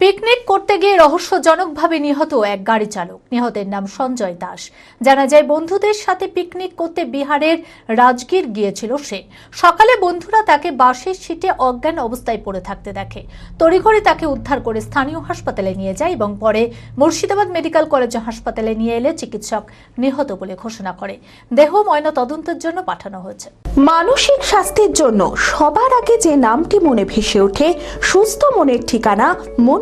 Picnic করতে গিয়ে রহস্যজনকভাবে নিহত এক গাড়ি চালক। নিহতের নাম সঞ্জয় দাস। জানা যায়, বন্ধুদের সাথে পিকনিক করতে বিহারের রাজগীর গিয়েছিল সে। সকালে বন্ধুরা তাকে বাসের সিটে অজ্ঞান অবস্থায় পড়ে থাকতে দেখে। তড়িঘড়ি তাকে উদ্ধার করে স্থানীয় হাসপাতালে নিয়ে যায় এবং পরে মুর্শিদাবাদ মেডিকেল কলেজ হাসপাতালে নিয়ে এলে চিকিৎসক নিহত বলে ঘোষণা করে। দেহ ময়না তদন্তের জন্য পাঠানো হয়েছে। মানসিক স্বাস্থ্যের জন্য সবার আগে যে নামটি মনে ভেসে ওঠে, সুস্থ মনের ঠিকানা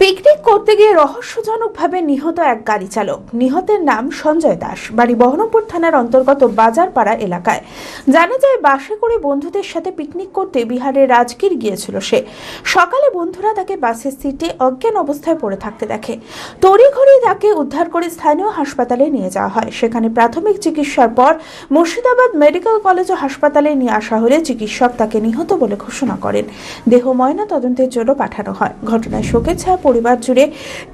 picnic করতে গিয়ে রহস্যজনকভাবে নিহত এক গাড়ি চালক। নিহতের নাম সঞ্জয় দাস, বাড়ি বহরমপুর থানার অন্তর্গত বাজারপাড়া এলাকায়। জানা যায়, বাসে করে বন্ধুদের সাথে পিকনিক করতে বিহারের রাজগীর গিয়েছিল সে। সকালে বন্ধুরা তাকে বাসের সিটে অজ্ঞান অবস্থায় পড়ে থাকতে দেখে। তড়িঘড়ি তাকে উদ্ধার করে স্থানীয় হাসপাতালে নিয়ে যাওয়া হয়। সেখানে প্রাথমিক চিকিৎসার পর মুর্শিদাবাদ মেডিকেল কলেজ ও হাসপাতালে নিয়ে আসা হলে চিকিৎসক তাকে নিহত বলে ঘোষণা করেন। দেহ ময়না তদন্তের জন্য পাঠানো হয়। ঘটনায় শোকের ছায়া পরিবার জুড়ে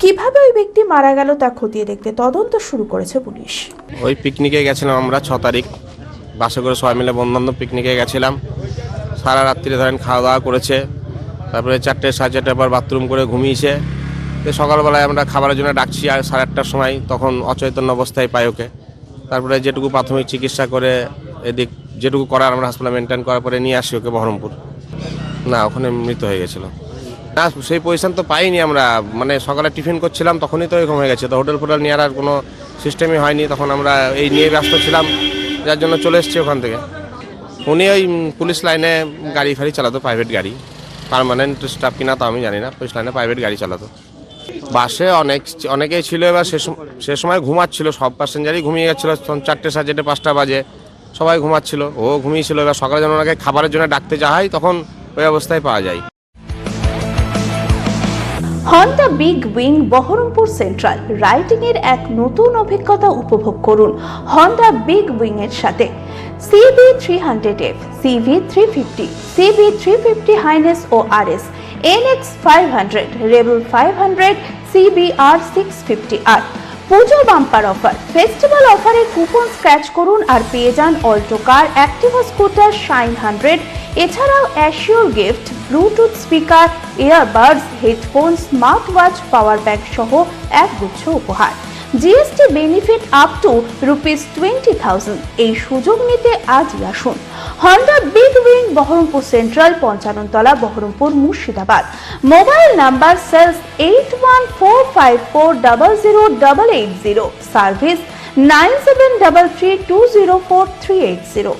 কীভাবে ওই ব্যক্তি মারা গেল তা খতিয়ে দেখতে তদন্ত শুরু করেছে পুলিশ। ওই পিকনিকে গেছিলাম আমরা ছ তারিখ। বাসে করে সবাই মিলে বন্ধুবান্ধব পিকনিকে গেছিলাম। সারা রাত্রিরে ধরেন খাওয়া দাওয়া করেছে। তারপরে চারটে সাড়ে চারটের পর বাথরুম করে ঘুমিয়েছে। সকালবেলায় আমরা খাবারের জন্য ডাকছি আর সাড়ে আটটার সময় তখন অচৈতন্য অবস্থায় পাই ওকে। তারপরে যেটুকু প্রাথমিক চিকিৎসা করে এদিক যেটুকু করার আমরা হাসপাতালে মেনটেন করার পরে নিয়ে আসি ওকে বহরমপুর। না, ওখানে মৃত হয়ে গেছিল। না, সেই পজিশন তো পাইনি আমরা। মানে সকালে টিফিন করছিলাম, তখনই তো এরকম হয়ে গেছে। তো হোটেল ফোটেল নেওয়ার আর কোনো সিস্টেমই হয়নি। তখন আমরা এই নিয়ে ব্যস্ত ছিলাম, যার জন্য চলে এসেছি ওখান থেকে। উনি ওই পুলিশ লাইনে গাড়ি ফাড়ি চালাতো প্রাইভেট গাড়ি। পার্মানেন্ট স্টাফ কিনা তো আমি জানি না, পুলিশ লাইনে প্রাইভেট গাড়ি চালাতো। বাসে অনেক, অনেকেই ছিল এবার, সে সময় ঘুমাচ্ছিল, সব প্যাসেঞ্জারই ঘুমিয়ে গেছিল। চারটে সাড়ে চারটে, পাঁচটা বাজে, সবাই ঘুমাচ্ছিল। ও ঘুমিয়েছিল, এবার সকালে যখন ওনাকে খাবারের জন্য ডাকতে যাওয়া হয়, তখন ওই অবস্থায় পাওয়া যায়। Honda big wing Baharampur central riding এর এক নতুন অভিজ্ঞতা উপভোগ করুন হন্ডা বিগ উইং এর সাথে। CB three hundred F CB three fifty CB three fifty highness ও R S N X five hundred rebel five hundred CB R six fifty আর Puja bumper offer. Festival অফারে coupon scratch করুন আর পেয়ে যান Alto car Activa scooter Shine hundred এছাড়াও assure gift Bluetooth speaker earbuds headphone smart watch power bank সহ এক গুচ্ছ উপহার GST benefit up to rupees twenty thousand এই সুযোগ নিতে আজই আসুন। Honda big wing Baharampur central Panchanantala Baharampur Murshidabad mobile number sales eight one four five four double zero double eight zero service nine seven double three two zero four three eight zero